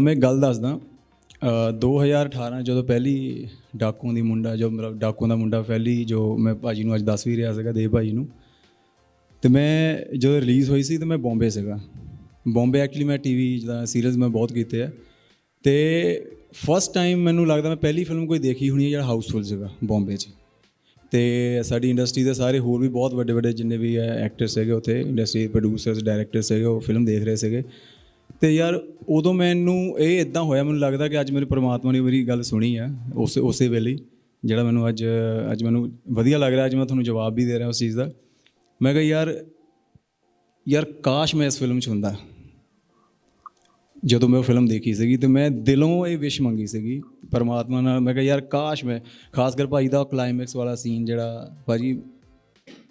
ਮੈਂ ਇੱਕ ਗੱਲ ਦੱਸਦਾ। ਅ, 2018 ਜਦੋਂ ਪਹਿਲੀ ਡਾਕੂਆਂ ਦੀ ਮੁੰਡਾ ਜੋ ਮਤਲਬ ਡਾਕੂ ਦਾ ਮੁੰਡਾ ਪਹਿਲੀ ਜੋ ਮੈਂ ਭਾਜੀ ਨੂੰ ਅੱਜ ਦੱਸ ਵੀ ਰਿਹਾ ਸੀਗਾ ਦੇਵ ਭਾਜੀ ਨੂੰ। ਤੇ ਮੈਂ ਜਦੋਂ ਰਿਲੀਜ਼ ਹੋਈ ਸੀ ਤੇ ਮੈਂ ਬੰਬੇ ਸੀਗਾ। ਬੰਬੇ ਐਕਚੁਅਲੀ ਮੈਂ ਟੀਵੀ ਜਿਹਦਾ ਸੀਰੀਜ਼ ਮੈਂ ਬਹੁਤ ਕੀਤੇ ਆ। ਤੇ ਫਸਟ ਟਾਈਮ ਮੈਨੂੰ ਲੱਗਦਾ ਮੈਂ ਪਹਿਲੀ ਫਿਲਮ ਕੋਈ ਦੇਖੀ ਹੋਣੀ ਹੈ ਜਿਹੜਾ ਹਾਊਸਫੁੱਲ ਸੀਗਾ ਬੰਬੇ 'ਚ। ਤੇ ਸਾਡੀ ਇੰਡਸਟਰੀ ਦੇ ਸਾਰੇ ਹੋਰ ਵੀ ਬਹੁਤ ਵੱਡੇ ਵੱਡੇ ਜਿੰਨੇ ਵੀ ਐਕਟਰ ਸੀਗੇ ਉੱਥੇ ਇੰਡਸਟਰੀ ਪ੍ਰੋਡਿਊਸਰਸ ਡਾਇਰੈਕਟਰ ਸੀਗੇ ਉਹ ਫਿਲਮ ਦੇਖ ਰਹੇ ਸੀਗੇ। ਤੇ ਯਾਰ ਉਦੋਂ ਮੈਨੂੰ ਇਹ ਇਦਾਂ ਹੋਇਆ, ਮੈਨੂੰ ਲੱਗਦਾ ਕਿ ਅੱਜ ਮੇਰੇ ਪ੍ਰਮਾਤਮਾ ਨੇ ਮੇਰੀ ਗੱਲ ਸੁਣੀ ਆ, ਉਸ, ਉਸੇ ਵੇਲੇ ਜਿਹੜਾ ਮੈਨੂੰ ਅੱਜ ਅੱਜ ਮੈਨੂੰ ਵਧੀਆ ਲੱਗ ਰਿਹਾ, ਅੱਜ ਮੈਂ ਤੁਹਾਨੂੰ ਜਵਾਬ ਵੀ ਦੇ ਰਿਹਾ ਉਸ ਚੀਜ਼ ਦਾ। ਮੈਂ ਕਿਹਾ, ਯਾਰ ਯਾਰ ਕਾਸ਼ ਮੈਂ ਇਸ ਫਿਲਮ 'ਚ ਹੁੰਦਾ। ਜਦੋਂ ਮੈਂ ਉਹ ਫਿਲਮ ਦੇਖੀ ਸੀਗੀ ਤੇ ਮੈਂ ਦਿਲੋਂ ਇਹ ਵਿਸ਼ ਮੰਗੀ ਸੀਗੀ ਪਰਮਾਤਮਾ ਨਾਲ। ਮੈਂ ਕਿਹਾ, ਯਾਰ ਕਾਸ਼ ਮੈਂ, ਖਾਸ ਕਰ ਭਾਈ ਦਾ ਕਲਾਈਮੈਕਸ ਵਾਲਾ ਸੀਨ ਜਿਹੜਾ ਭਾਜੀ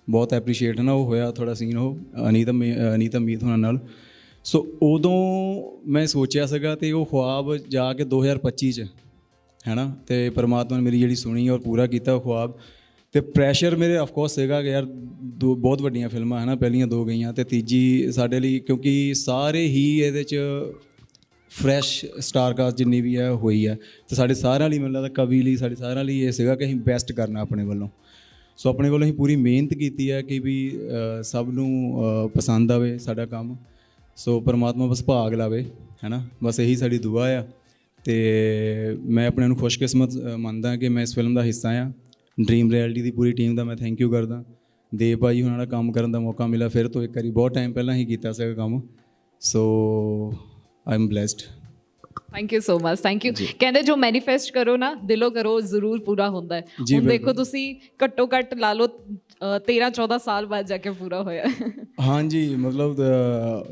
ਬਹੁਤ ਐਪਰੀਸ਼ੀਏਟ ਨਾ, ਉਹ ਹੋਇਆ ਥੋੜਾ ਸੀਨ ਉਹ, ਅਨੀਤਾ ਮੀ- ਅਨੀਤਾ ਮੀਤ ਹੋਣਾ ਨਾਲ। ਸੋ ਉਦੋਂ ਮੈਂ ਸੋਚਿਆ ਸੀਗਾ ਤੇ ਉਹ ਖੁਆਬ ਜਾ ਕੇ 2025 ਚ, ਹੈਨਾ? ਤੇ ਪਰਮਾਤਮਾ ਨੇ ਮੇਰੀ ਜਿਹੜੀ ਸੁਣੀ ਔਰ ਪੂਰਾ ਕੀਤਾ ਉਹ ਖੁਆਬ। ਤੇ ਪ੍ਰੈਸ਼ਰ ਮੇਰੇ ਆਫ ਕੋਰਸ ਸੀਗਾ ਕਿ ਯਾਰ ਦੋ ਬਹੁਤ ਵੱਡੀਆਂ ਫਿਲਮਾਂ, ਹਨਾ? ਪਹਿਲੀਆਂ ਦੋ ਗਈਆਂ ਤੇ ਤੀਜੀ ਸਾਡੇ ਲਈ ਕਿਉਂਕਿ ਸਾਰੇ ਹੀ ਇਹਦੇ ਚ ਫਰੈਸ਼ ਸਟਾਰ ਕਾਸਟ ਜਿੰਨੀ ਵੀ ਹੈ ਹੋਈ ਹੈ ਤੇ ਸਾਡੇ ਸਾਰਿਆਂ ਲਈ ਮੈਨੂੰ ਲੱਗਦਾ ਕਵੀ ਲਈ, ਸਾਡੇ ਸਾਰਿਆਂ ਲਈ ਇਹ ਸੀਗਾ ਕਿ ਅਸੀਂ ਬੈਸਟ ਕਰਨਾ ਆਪਣੇ ਵੱਲੋਂ। ਸੋ ਆਪਣੇ ਵੱਲੋਂ ਅਸੀਂ ਪੂਰੀ ਮਿਹਨਤ ਕੀਤੀ ਹੈ ਕਿ ਵੀ ਸਭ ਨੂੰ ਪਸੰਦ ਆਵੇ ਸਾਡਾ ਕੰਮ। ਸੋ ਪਰਮਾਤਮਾ ਬਸ ਭਾਗ ਲਾਵੇ, ਹੈਨਾ? ਬਸ ਇਹੀ ਸਾਡੀ ਦੁਆ ਆ। ਤੇ ਮੈਂ ਆਪਣੇ ਨੂੰ ਖੁਸ਼ਕਿਸਮਤ ਮੰਨਦਾ ਕਿ ਮੈਂ ਇਸ ਫਿਲਮ ਦਾ ਹਿੱਸਾ ਆ। ਡ੍ਰੀਮ ਰਿਐਲਿਟੀ ਦੀ ਪੂਰੀ ਟੀਮ ਦਾ ਮੈਂ ਥੈਂਕ ਯੂ ਕਰਦਾ। ਦੇਵ ਭਾਈ ਉਹਨਾਂ ਨਾਲ ਕੰਮ ਕਰਨ ਦਾ ਮੌਕਾ ਮਿਲਿਆ, ਫਿਰ ਤੋਂ ਇੱਕ ਵਾਰੀ ਬਹੁਤ ਟਾਈਮ ਪਹਿਲਾਂ ਹੀ ਕੀਤਾ ਸੀਗਾ ਕੰਮ। So I am blessed thank you so much thank you ਕਹਿੰਦੇ ਜੋ ਮੈਨੀਫੈਸਟ ਕਰੋ ਨਾ ਦਿਲੋਂ ਕਰੋ ਜ਼ਰੂਰ ਪੂਰਾ ਹੁੰਦਾ ਹੈ। ਹੁਣ ਦੇਖੋ। ਤੁਸੀਂ ਘੱਟੋ ਘੱਟ ਲਾ ਲਓ 13 14 ਸਾਲ ਬਾਅਦ ਜਾ ਕੇ ਪੂਰਾ ਹੋਇਆ। ਹਾਂਜੀ ਮਤਲਬ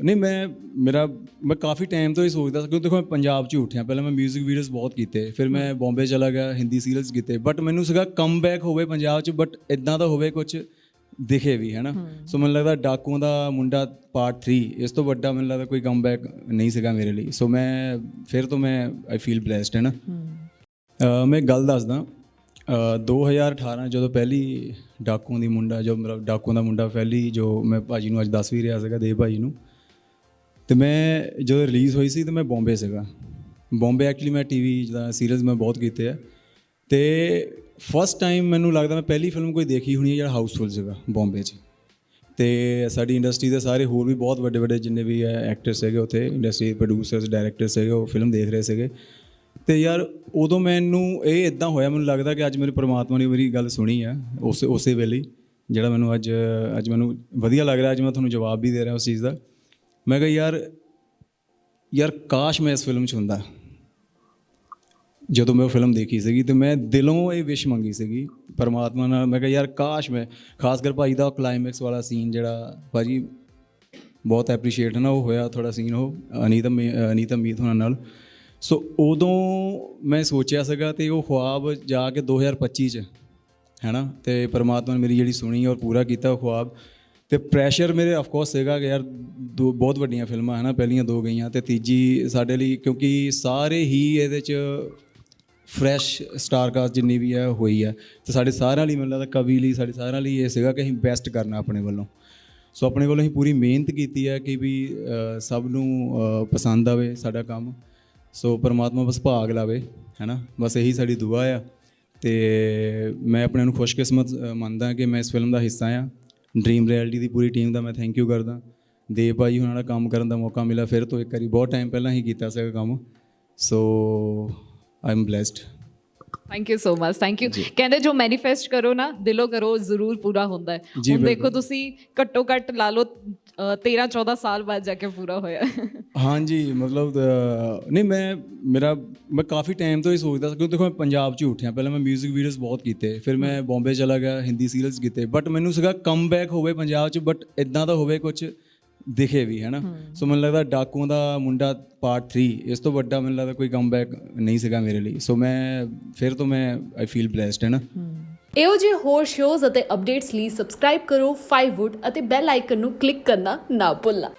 ਨਹੀਂ ਮੈਂ ਮੇਰਾ ਮੈਂ ਕਾਫੀ ਟਾਈਮ ਤੋਂ ਹੀ ਸੋਚਦਾ ਸੀ ਕਿਉਂਕਿ ਦੇਖੋ ਮੈਂ ਪੰਜਾਬ 'ਚ ਉੱਠਿਆ। ਪਹਿਲਾਂ ਮੈਂ 뮤직 ਵੀਡੀਓਜ਼ ਬਹੁਤ ਕੀਤੇ ਫਿਰ ਮੈਂ ਬੰਬੇ ਚਲਾ ਗਿਆ ਹਿੰਦੀ ਸੀਰੀਅਲਸ ਕੀਤੇ ਬਟ ਮੈਨੂੰ ਸੀਗਾ ਕਮਬੈਕ ਹੋਵੇ ਪੰਜਾਬ 'ਚ ਬਟ ਇਦਾਂ ਦਾ ਹੋਵੇ ਕੁਝ ਦਿਖੇ ਵੀ ਹੈ ਨਾ? ਸੋ ਮੈਨੂੰ ਲੱਗਦਾ ਡਾਕੂਆਂ ਦਾ ਮੁੰਡਾ ਪਾਰਟ 3 ਇਸ ਤੋਂ ਵੱਡਾ ਮੈਨੂੰ ਲੱਗਦਾ ਕੋਈ ਕਮਬੈਕ ਨਹੀਂ ਸੀਗਾ ਮੇਰੇ ਲਈ। ਸੋ ਮੈਂ ਫਿਰ ਤੋਂ ਮੈਂ ਆਈ ਫੀਲ ਬlesed ਹੈ ਨਾ? ਮੈਂ ਗੱਲ ਦੱਸਦਾ। ਅ, 2018 ਜਦੋਂ ਪਹਿਲੀ ਡਾਕੂਆਂ ਦੀ ਮੁੰਡਾ ਜੋ ਮਤਲਬ ਡਾਕੂਆਂ ਦਾ ਮੁੰਡਾ ਪਹਿਲੀ ਜੋ ਮੈਂ ਭਾਜੀ ਨੂੰ ਅੱਜ ਦੱਸ ਵੀ ਰਿਹਾ ਸੀਗਾ ਦੇਵ ਭਾਜੀ ਨੂੰ ਤੇ ਮੈਂ ਜਦੋਂ ਰਿਲੀਜ਼ ਹੋਈ ਸੀ ਤੇ ਮੈਂ ਬੰਬੇ ਸੀਗਾ। ਬੰਬੇ ਐਕਚੁਅਲੀ ਮੈਂ ਟੀਵੀ ਜਿਹਦਾ ਸੀਰੀਜ਼ ਮੈਂ ਬਹੁਤ ਕੀਤੇ ਆ। ਤੇ ਫਸਟ ਟਾਈਮ ਮੈਨੂੰ ਲੱਗਦਾ ਮੈਂ ਪਹਿਲੀ ਫਿਲਮ ਕੋਈ ਦੇਖੀ ਹੋਣੀ ਹੈ ਜਿਹੜਾ ਹਾਊਸਫੁੱਲ ਸੀਗਾ ਬੰਬੇ 'ਚ। ਤੇ ਸਾਡੀ ਇੰਡਸਟਰੀ ਦੇ ਸਾਰੇ ਹੋਰ ਵੀ ਬਹੁਤ ਵੱਡੇ ਵੱਡੇ ਜਿੰਨੇ ਵੀ ਐਕਟਰ ਸੀਗੇ ਉੱਥੇ ਇੰਡਸਟਰੀ ਪ੍ਰੋਡਿਊਸਰਸ ਡਾਇਰੈਕਟਰ ਸੀਗੇ ਉਹ ਫਿਲਮ ਦੇਖ ਰਹੇ ਸੀਗੇ। ਤੇ ਯਾਰ ਉਦੋਂ ਮੈਨੂੰ ਇਹ ਇਦਾਂ ਹੋਇਆ, ਮੈਨੂੰ ਲੱਗਦਾ ਕਿ ਅੱਜ ਮੇਰੇ ਪ੍ਰਮਾਤਮਾ ਨੇ ਮੇਰੀ ਗੱਲ ਸੁਣੀ ਆ, ਉਸ, ਉਸੇ ਵੇਲੇ ਜਿਹੜਾ ਮੈਨੂੰ ਅੱਜ ਅੱਜ ਮੈਨੂੰ ਵਧੀਆ ਲੱਗ ਰਿਹਾ, ਅੱਜ ਮੈਂ ਤੁਹਾਨੂੰ ਜਵਾਬ ਵੀ ਦੇ ਰਿਹਾ ਉਸ ਚੀਜ਼ ਦਾ। ਮੈਂ ਕਿਹਾ ਯਾਰ ਯਾਰ ਕਾਸ਼ ਮੈਂ ਇਸ ਫਿਲਮ 'ਚ ਹੁੰਦਾ। ਜਦੋਂ ਮੈਂ ਉਹ ਫਿਲਮ ਦੇਖੀ ਸੀਗੀ ਤੇ ਮੈਂ ਦਿਲੋਂ ਇਹ ਵਿਸ਼ ਮੰਗੀ ਸੀਗੀ ਪਰਮਾਤਮਾ ਨਾਲ। ਮੈਂ ਕਿਹਾ, ਯਾਰ, ਕਾਸ਼ ਮੈਂ ਖਾਸ ਕਰ ਭਾਈ ਦਾ ਕਲਾਈਮੈਕਸ ਵਾਲਾ ਸੀਨ ਜਿਹੜਾ ਭਾਜੀ ਬਹੁਤ ਐਪਰੀਸ਼ੀਏਟ ਨਾ, ਉਹ ਹੋਇਆ ਥੋੜਾ ਸੀਨ ਉਹ, ਅਨੀਤਾ ਮੀ- ਅਨੀਤਾ ਮੀਤ ਹੋਣਾ ਨਾਲ। ਸੋ ਉਦੋਂ ਮੈਂ ਸੋਚਿਆ ਸੀਗਾ ਤੇ ਉਹ ਖੁਆਬ ਜਾ ਕੇ 2025 ਚ, ਹੈਨਾ? ਤੇ ਪਰਮਾਤਮਾ ਨੇ ਮੇਰੀ ਜਿਹੜੀ ਸੁਣੀ ਔਰ ਪੂਰਾ ਕੀਤਾ ਉਹ ਖੁਆਬ। ਤੇ ਪ੍ਰੈਸ਼ਰ ਮੇਰੇ ਆਫ ਕੋਰਸ ਸੀਗਾ ਕਿ ਯਾਰ, ਦੋ ਬਹੁਤ ਵੱਡੀਆਂ ਫਿਲਮਾਂ, ਹਨਾ? ਪਹਿਲੀਆਂ ਦੋ ਗਈਆਂ ਤੇ ਤੀਜੀ ਸਾਡੇ ਲਈ ਕਿਉਂਕਿ ਸਾਰੇ ਹੀ ਇਹਦੇ ਚ ਫਰੈਸ਼ ਸਟਾਰ ਕਾਸਟ ਜਿੰਨੀ ਵੀ ਹੈ ਹੋਈ ਹੈ ਤੇ ਸਾਡੇ ਸਾਰਿਆਂ ਲਈ ਮੈਨੂੰ ਲੱਗਦਾ ਕਵੀ ਲਈ, ਸਾਡੇ ਸਾਰਿਆਂ ਲਈ ਇਹ ਸੀਗਾ ਕਿ ਅਸੀਂ ਬੈਸਟ ਕਰਨਾ ਆਪਣੇ ਵੱਲੋਂ। ਸੋ ਆਪਣੇ ਵੱਲੋਂ ਅਸੀਂ ਪੂਰੀ ਮਿਹਨਤ ਕੀਤੀ ਹੈ ਕਿ ਵੀ ਸਭ ਨੂੰ ਪਸੰਦ ਆਵੇ ਸਾਡਾ ਕੰਮ। ਸੋ ਪਰਮਾਤਮਾ ਬਸ ਭਾਗ ਲਾਵੇ, ਹੈਨਾ? ਬਸ ਇਹੀ ਸਾਡੀ ਦੁਆ ਆ। ਤੇ ਮੈਂ ਆਪਣੇ ਨੂੰ ਖੁਸ਼ਕਿਸਮਤ ਮੰਨਦਾ ਕਿ ਮੈਂ ਇਸ ਫਿਲਮ ਦਾ ਹਿੱਸਾ ਆ। ਡ੍ਰੀਮ ਰਿਐਲਿਟੀ ਦੀ ਪੂਰੀ ਟੀਮ ਦਾ ਮੈਂ ਥੈਂਕ ਯੂ ਕਰਦਾ। ਦੇਵ ਭਾਈ ਉਹਨਾਂ ਨਾਲ ਕੰਮ ਕਰਨ ਦਾ ਮੌਕਾ ਮਿਲਿਆ, ਫਿਰ ਤੋਂ ਇੱਕ ਵਾਰੀ ਬਹੁਤ ਟਾਈਮ ਪਹਿਲਾਂ ਹੀ ਕੀਤਾ ਸੀਗਾ ਕੰਮ। So I am blessed thank you so much thank you ਕਹਿੰਦੇ ਜੋ ਮੈਨੀਫੈਸਟ ਕਰੋ ਨਾ ਦਿਲੋਂ ਕਰੋ ਜ਼ਰੂਰ ਪੂਰਾ ਹੁੰਦਾ ਹੈ। ਜੀ, ਹੁਣ ਬਿਲਕੁਲ। ਦੇਖੋ ਤੁਸੀਂ ਘੱਟੋ ਘੱਟ ਲਾ ਲਓ 13 14 ਸਾਲ ਬਾਅਦ ਜਾ ਕੇ ਪੂਰਾ ਹੋਇਆ। ਹਾਂਜੀ ਮਤਲਬ ਨਹੀਂ ਮੈਂ ਮੇਰਾ ਮੈਂ ਕਾਫੀ ਟਾਈਮ ਤੋਂ ਹੀ ਸੋਚਦਾ ਸੀ ਕਿਉਂਕਿ ਦੇਖੋ ਮੈਂ ਪੰਜਾਬ 'ਚ ਹੀ ਉੱਠਿਆ। ਪਹਿਲਾਂ ਮੈਂ 뮤직 ਵੀਡੀਓਜ਼ ਬਹੁਤ ਕੀਤੇ ਫਿਰ ਮੈਂ ਬੰਬੇ ਚਲਾ ਗਿਆ ਹਿੰਦੀ ਸੀਰੀਅਲਸ ਕੀਤੇ ਬਟ ਮੈਨੂੰ ਸੀਗਾ ਕਮਬੈਕ ਹੋਵੇ ਪੰਜਾਬ 'ਚ ਬਟ ਇਦਾਂ ਦਾ ਹੋਵੇ ਕੁਝ ਦਿਖੇ ਵੀ ਹੈ। ਨਾ ਸੋ ਮੈਨੂੰ ਲੱਗਦਾ ਡਾਕੂਆਂ ਦਾ ਮੁੰਡਾ ਪਾਰਟ 3 ਇਸ ਤੋਂ ਵੱਡਾ ਮੈਨੂੰ ਲੱਗਦਾ ਕੋਈ ਕਮਬੈਕ ਨਹੀਂ ਸੀਗਾ ਮੇਰੇ ਲਈ। ਸੋ ਮੈਂ ਫਿਰ ਤੋਂ ਮੈਂ ਆਈ ਫੀਲ ਬlesed ਹੈ। ਨਾ ਇਹੋ ਜਿਹੇ ਹੋਰ ਸ਼ੋਜ਼ ਅਤੇ ਅਪਡੇਟਸ ਲਈ ਸਬਸਕ੍ਰਾਈਬ ਕਰੋ 5wood ਅਤੇ ਬੈਲ ਆਈਕਨ ਨੂੰ ਕਲਿੱਕ ਕਰਨਾ ਨਾ ਭੁੱਲਣਾ।